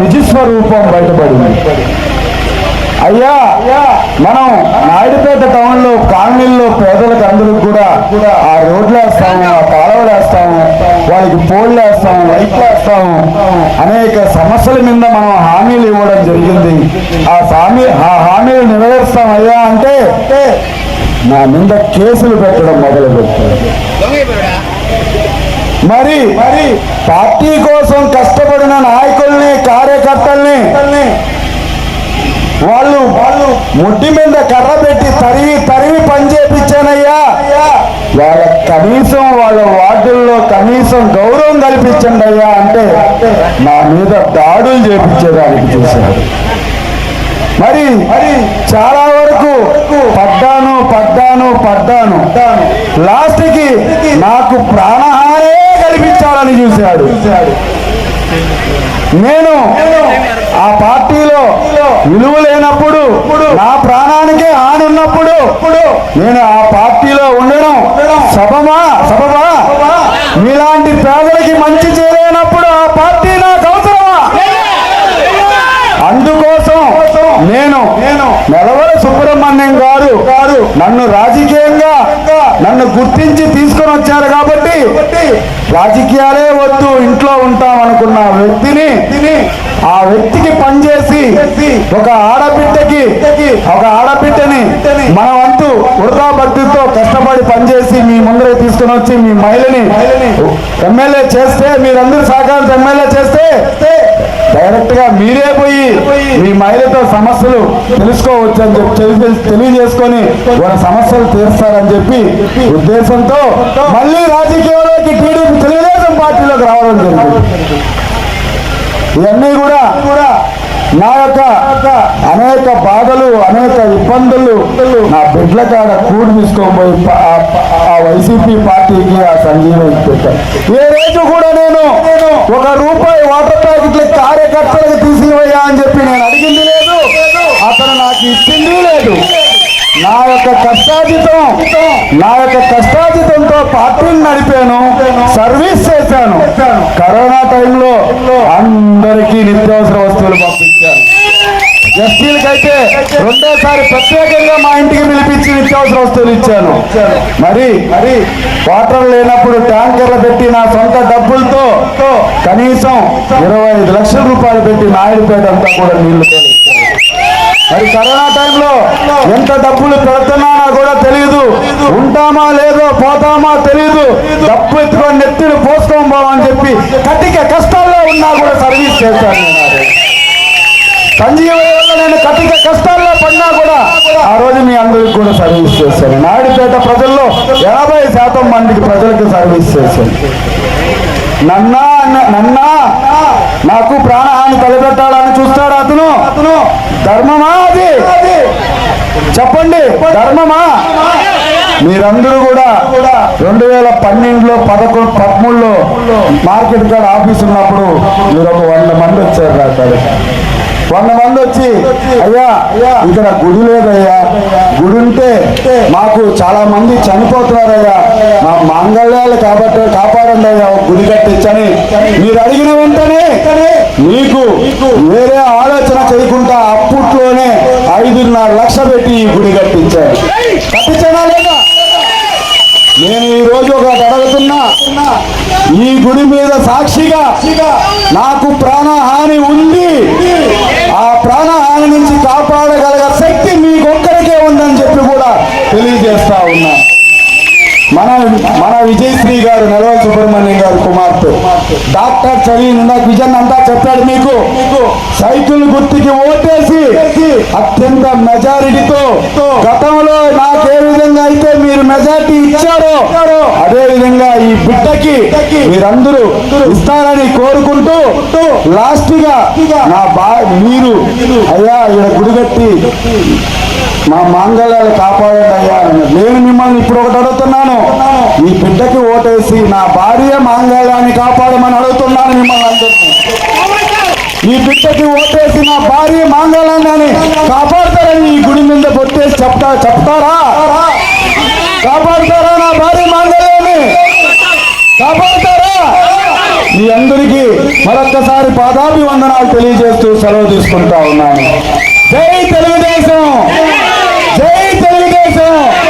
నిజస్వరూపం బయటపడింది. అయ్యా మనం నాయుడుపేట టౌన్లో కాలనీల్లో పేదలకు అందరికి కూడా ఆ రోడ్లు వేస్తాము ఆ కాలువలు వేస్తాము వాళ్ళకి పోళ్ళు వేస్తాము లైట్లు వేస్తాము. అనేక సమస్యల మీద మనం హామీలు ఇవ్వడం జరిగింది. ఆ హామీ ఆ హామీలు నెరవేరుస్తాం అయ్యా అంటే నా మీద కేసులు పెట్టడం మొదలు పెట్టారు మరి మరి పార్టీ కోసం కష్టపడిన నాయకుల్ని కార్యకర్తల్ని వాళ్ళు వాళ్ళు ముడ్డి మీద కర్ర పెట్టి తరివి తరివి పని చేపించానయ్యా. వాళ్ళ కనీసం వాళ్ళ వార్డుల్లో కనీసం గౌరవం కల్పించండి అయ్యా అంటే నా మీద దాడులు చేపించేదానికి చూశారు. మరి మరి చాలా వరకు పడ్డాను పడ్డాను పడ్డాను. లాస్ట్కి నాకు ప్రాణహానే కల్పించాలని చూశాడు. నేను ఆ పార్టీలో విలువ లేనప్పుడు నా ప్రాణానికే హాని ఉన్నప్పుడు నేను ఆ పార్టీలో ఉండడం సభమా? సభమా? మీలాంటి పేదలకి మంచి చేయలేనప్పుడు ఆ పార్టీ నాకు అవసరమా? అందుకోసం నేను నేను నెలవల సుబ్రహ్మణ్యం గారు నన్ను రాజకీయంగా నన్ను గుర్తించి తీసుకొని వచ్చారు కాబట్టి రాజకీయాలే వద్దు ఇంట్లో ఉంటాం అనుకున్న వ్యక్తిని ఆ వ్యక్తికి పనిచేసి ఒక ఆడబిడ్డకి ఒక ఆడబిడ్డని మన వంతు వృధా భక్తితో కష్టపడి పనిచేసి మీ ముందర తీసుకొని వచ్చి మీ మహిళని ఎమ్మెల్యే చేస్తే మీరందరూ సహకారం ఎమ్మెల్యే చేస్తే డైరెక్ట్గా మీరే పోయి మీ మహిళతో సమస్యలు తెలుసుకోవచ్చు అని చెప్పి తెలియజేసుకొని వాళ్ళ సమస్యలు తీరుస్తారని చెప్పి ఉద్దేశంతో మళ్ళీ రాజకీయాలకి టీడీపీ తెలుగుదేశం పార్టీలోకి రావడం జరిగింది. ఇవన్నీ కూడా కూడా నా యొక్క అనేక బాధలు అనేక ఇబ్బందులు నా బిడ్డల కాడ కూడి తీసుకోబోయి పోయి ఆ- వైసీపీ పార్టీకి ఆ సంజీవని పెట్టాను. ఏ రోజు కూడా నేను ఒక రూపాయి వాటర్ ప్యాకెట్లు కార్యకర్తలకు తీసివయ్యా అని చెప్పి నేను అడిగింది లేదు. అతను నాకు ఇచ్చింది లేదు. నా యొక్క కష్టాజితం నా యొక్క కష్టాజితంతో పార్టీని నడిపాను సర్వీస్ చేశాను. కరోనా టైంలో అందరికీ నిత్యావసర వస్తువులు పంపించాను. ఒకసారి ప్రత్యేకంగా మా ఇంటికి పిలిపించి నిత్యావసర వస్తువులు ఇచ్చాను. మరి మరి వాటర్ లేనప్పుడు ట్యాంకర్లు పెట్టి నా సొంత డబ్బులతో కనీసం ఇరవై లక్షల రూపాయలు పెట్టి నాయుడుపేట అంతా కూడా నీళ్ళు మరి కరోనా టైంలో ఎంత డబ్బులు పెడుతున్నానో కూడా తెలియదు ఉంటామా లేదో పోతామా తెలియదు డబ్బు ఎత్తుకొని నెత్తిని పోసుకోం పోవని చెప్పి కట్టిక కష్టాల్లో ఉన్నా కూడా సర్వీస్ చేశాను సంజీవ ఆ రోజు. సంజీవయ్య వల్ల నేను కటిక కష్టాల్లో పడినా కూడా ఆ రోజు మీ అందరికి కూడా సర్వీస్ చేశాను నాయుడుపేట ప్రజల్లో యాభై శాతం మందికి ప్రజలకు సర్వీస్ చేశాను నన్నా నన్నా నాకు ప్రాణహాని తలపెట్టాలని చూస్తాడు అతను? అతను ధర్మమా అది? చెప్పండి ధర్మమా? మీరందరూ కూడా రెండు వేల పన్నెండులో పదకొండు పదమూడులో మార్కెట్ కార్డ్ ఆఫీస్ ఉన్నప్పుడు మీరు ఒక వంద మంది వచ్చారు కాదు వంద మంది వచ్చి అయ్యా ఇక్కడ గుడి లేదయ్యా. గుడి ఉంటే మాకు చాలా మంది చనిపోతున్నారయ్యా. మా మాంగళ్యాలు కాబట్టి కాపాడండి అయ్యా గుడి కట్టించని. మీరు అడిగిన వెంటనే మీకు వేరే ఆలోచన చేయకుండా అప్పట్లోనే ఐదున్నర లక్ష పెట్టి ఈ గుడి కట్టించారు. కట్టించానా లేదా? నేను ఈ రోజు ఒకటి అడుగుతున్నా. ఈ గుడి మీద సాక్షిగా నాకు ప్రాణహాని ఉంది ఆ ప్రాణహాని నుంచి కాపాడగలగ శక్తి మీకొక్కరికే ఉందని చెప్పి కూడా తెలియజేస్తా ఉన్నా. మన మన విజయశ్రీ గారు నెలవ సుబ్రహ్మణ్యం గారు కుమార్తె. డాక్టర్ చదివి నాకు విజన్ అంతా చెప్పాడు మీకు. సైకిల్ గుర్తుకి ఓటేసి అత్యంత మెజారిటీతో గతంలో నాకే విధంగా అయితే మీరు మెజారిటీ ఇచ్చారో అదే విధంగా ఈ బిడ్డకి మీరందరూ ఇస్తారని కోరుకుంటూ లాస్ట్గా నా బా మీరు అయ్యా ఇక్కడ గుడిగట్టి మా మాంగళ్యాలు కాపాడండి అయ్యా నేను మిమ్మల్ని ఇప్పుడు ఒకటి అడుగుతున్నాను. ఈ బిడ్డకి ఓటేసి నా భార్య మాంగళ్యాన్ని కాపాడమని అడుగుతున్నాను మిమ్మల్ని అందరినీ. ఈ బిడ్డకి ఓటేసి నా భార్య మాంగళ్యాన్ని కాపాడతారని ఈ గుడి మీద పొట్టేసి చెప్తా చెప్తారా? కాపాడతారా నా భార్య మాంగళ్యాన్ని? కాపాడతారా? మీ అందరికీ మరొక్కసారి పాదాభివందనాలు తెలియజేస్తూ సెలవు తీసుకుంటా ఉన్నాను. జై తెలుగుదేశం! Beautiful.